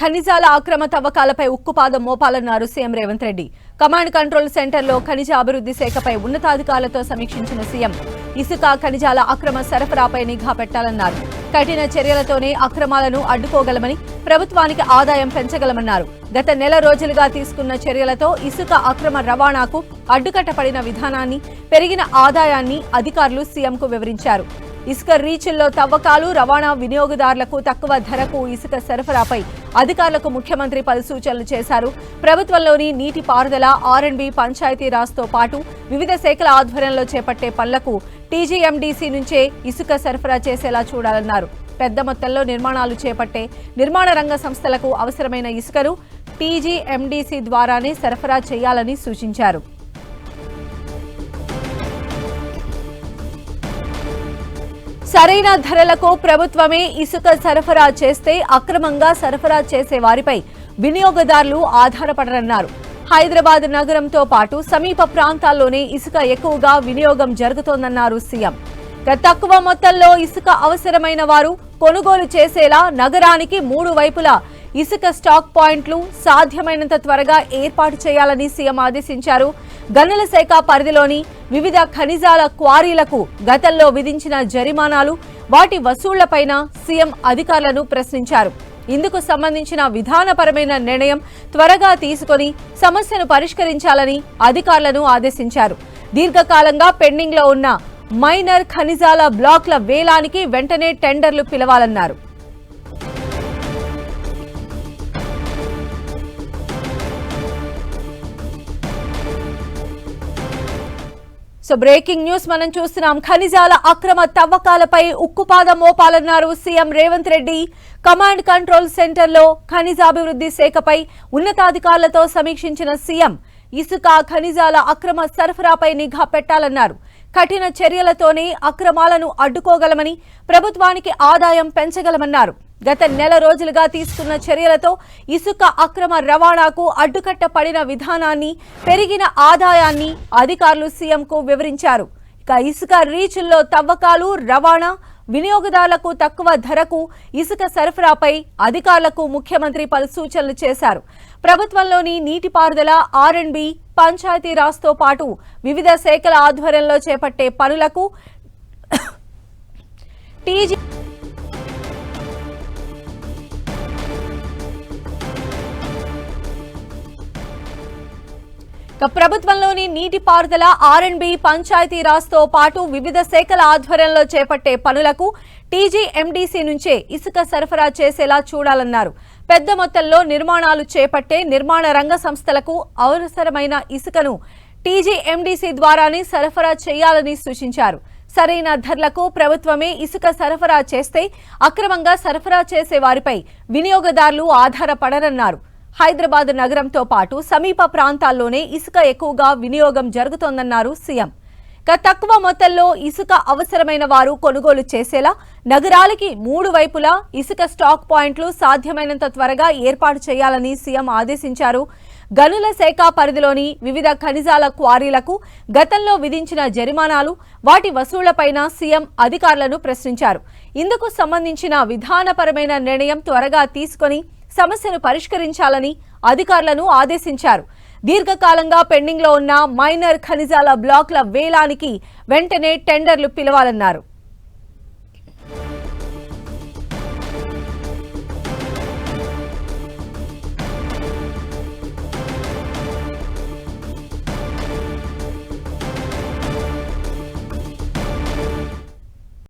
ఖనిజాల అక్రమ తవ్వకాలపై ఉక్కుపాదం మోపాలన్నారు CM Revanth Reddy. Command control సెంటర్లో ఖనిజ అభివృద్ధి శాఖపై ఉన్నతాధికారులతో సమీక్షించిన సీఎం ఇసుక ఖనిజాల అక్రమ సరఫరాపై నిఘా పెట్టాలన్నారు. కఠిన చర్యలతోనే అక్రమాలను అడ్డుకోగలమని ప్రభుత్వానికి ఆదాయం పెంచగలమన్నారు. గత నెల రోజులుగా తీసుకున్న చర్యలతో ఇసుక అక్రమ రవాణాకు అడ్డుకట్టపడిన విధానాన్ని పెరిగిన ఆదాయాన్ని అధికారులు సీఎంకు వివరించారు. ఇసుక రీచుల్లో తవ్వకాలు రవాణా వినియోగదారులకు తక్కువ ధరకు ఇసుక సరఫరాపై అధికారులకు ముఖ్యమంత్రి పలు సూచనలు చేశారు. ప్రభుత్వంలోని నీటి పారుదల ఆర్ పంచాయతీరాజ్తో పాటు వివిధ శాఖల ఆధ్వర్యంలో చేపట్టే పనులకు టీజీఎండీసీ నుంచే ఇసుక సరఫరా చేసేలా చూడాలన్నారు. పెద్ద మొత్తంలో నిర్మాణాలు చేపట్టే నిర్మాణ రంగ సంస్థలకు అవసరమైన ఇసుకను టీజీఎండీసీ ద్వారానే సరఫరా చేయాలని సూచించారు. సరైన ధరలకు ప్రభుత్వమే ఇసుక సరఫరా చేస్తే అక్రమంగా సరఫరా చేసే వారిపై వినియోగదారులు ఆధారపడరన్నారు. హైదరాబాద్ నగరంతో పాటు సమీప ప్రాంతాల్లోనే ఇసుక ఎక్కువగా వినియోగం జరుగుతోందన్నారు సీఎం. తక్కువ మొత్తంలో ఇసుక అవసరమైన వారు కొనుగోలు చేసేలా నగరానికి మూడు వైపులా ఇసుక స్టాక్ పాయింట్లు సాధ్యమైనంత త్వరగా ఏర్పాటు చేయాలని సీఎం ఆదేశించారు. గనుల శాఖ పరిధిలోని వివిధ ఖనిజాల క్వారీలకు గతంలో విధించిన జరిమానాలు వాటి వసూళ్ళపైన సీఎం అధికారులను ప్రశ్నించారు. ఇందుకు సంబంధించిన విధానపరమైన నిర్ణయం త్వరగా తీసుకొని సమస్యను పరిష్కరించాలని అధికారులను ఆదేశించారు. దీర్ఘకాలంగా పెండింగ్లో ఉన్న మైనర్ ఖనిజాల బ్లాక్ల వేలానికి వెంటనే టెండర్లు పిలవాలన్నారు. సో బ్రేకింగ్ న్యూస్ మనం చూస్తున్నాం. ఖనిజాల అక్రమ తవ్వకాలపై ఉక్కుపాదం మోపాలన్నారు CM Revanth Reddy. Command control సెంటర్లో ఖనిజాభివృద్ధి శాఖపై ఉన్నతాధికారులతో సమీక్షించిన సీఎం ఇసుక ఖనిజాల అక్రమ సరఫరాపై నిఘా పెట్టాలన్నారు. కఠిన చర్యలతోనే అక్రమాలను అడ్డుకోగలమని ప్రభుత్వానికి ఆదాయం పెంచగలమన్నారు. గత నెల రోజులుగా తీసుకున్న చర్యలతో ఇసుక అక్రమ రవాణాకు అడ్డుకట్ట పడిన విధానాన్ని పెరిగిన ఆదాయాన్ని అధికారులు సీఎంకు వివరించారు. ఇక ఇసుక రీచుల్లో తవ్వకాలు రవాణా వినియోగదారులకు తక్కువ ధరకు ఇసుక సరఫరాపై అధికారులకు ముఖ్యమంత్రి పలు సూచనలు చేశారు. ప్రభుత్వంలోని నీటిపారుదల ఆర్ పంచాయతీరాజ్తో పాటు వివిధ శాఖల ఆధ్వర్యంలో చేపట్టే పనులకు టీజీ ప్రభుత్వంలోని నీటిపారుదల ఆర్ అండ్ పంచాయతీరాజ్తో పాటు వివిధ శాఖల ఆధ్వర్యంలో చేపట్టే పనులకు టీజీఎండీసీ నుంచే ఇసుక సరఫరా చేసేలా చూడాలన్నారు. పెద్ద మొత్తంలో నిర్మాణాలు చేపట్టే నిర్మాణ రంగ సంస్థలకు అవసరమైన ఇసుకను టీజీఎండీసీ ద్వారానే సరఫరా చేయాలని సూచించారు. సరైన ధరలకు ప్రభుత్వమే ఇసుక సరఫరా చేస్తే అక్రమంగా సరఫరా చేసే వారిపై వినియోగదారులు ఆధారపడరన్నారు. హైదరాబాద్ నగరంతో పాటు సమీప ప్రాంతాల్లోనే ఇసుక ఎక్కువగా వినియోగం జరుగుతోందన్నారు సీఎం. ఇక తక్కువ మొత్తంలో ఇసుక అవసరమైన వారు కొనుగోలు చేసేలా నగరాలకి మూడు వైపులా ఇసుక స్టాక్ పాయింట్లు సాధ్యమైనంత త్వరగా ఏర్పాటు చేయాలని సీఎం ఆదేశించారు. గనుల శాఖ పరిధిలోని వివిధ ఖనిజాల క్వారీలకు గతంలో విధించిన జరిమానాలు వాటి వసూళ్ళపైన సీఎం అధికారులను ప్రశ్నించారు. ఇందుకు సంబంధించిన విధానపరమైన నిర్ణయం త్వరగా తీసుకొని సమస్యను పరిష్కరించాలని అధికారులను ఆదేశించారు. దీర్ఘకాలంగా పెండింగ్లో ఉన్న మైనర్ ఖనిజాల బ్లాక్ల వేలానికి వెంటనే టెండర్లు పిలవాలన్నారు.